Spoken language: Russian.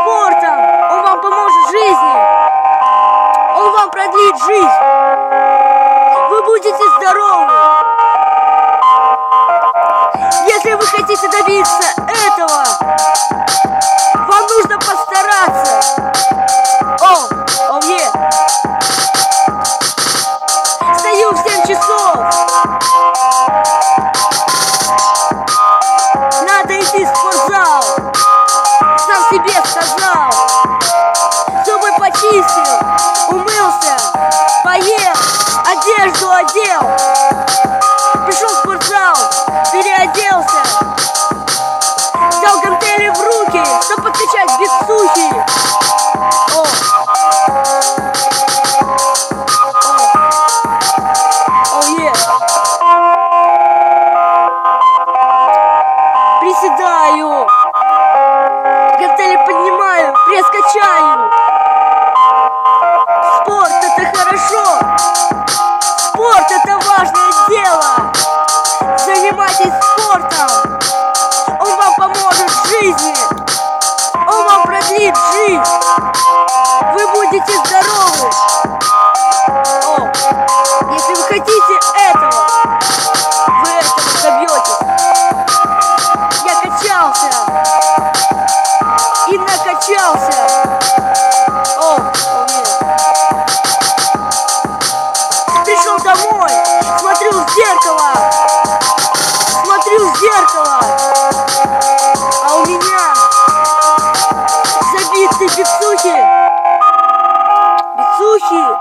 спортом, он вам поможет в жизни. Он вам продлит жизнь. Вы будете здоровы. Если вы хотите добиться этого, вам нужно постараться. О, о, е. Встаю в 7 часов. Надо идти в почистил, умылся, поел, одежду одел. Пришел в спортзал, переоделся. Взял гантели в руки, чтобы подкачать бицухи. О. О. О, е. Приседаю. Важное дело. Занимайтесь спортом. Он вам поможет в жизни. Он вам продлит жизнь. Вы будете здоровы. О, если вы хотите этого, вы этого добьетесь. Я качался и накачался. О, нет. Пришел домой, Yoshi!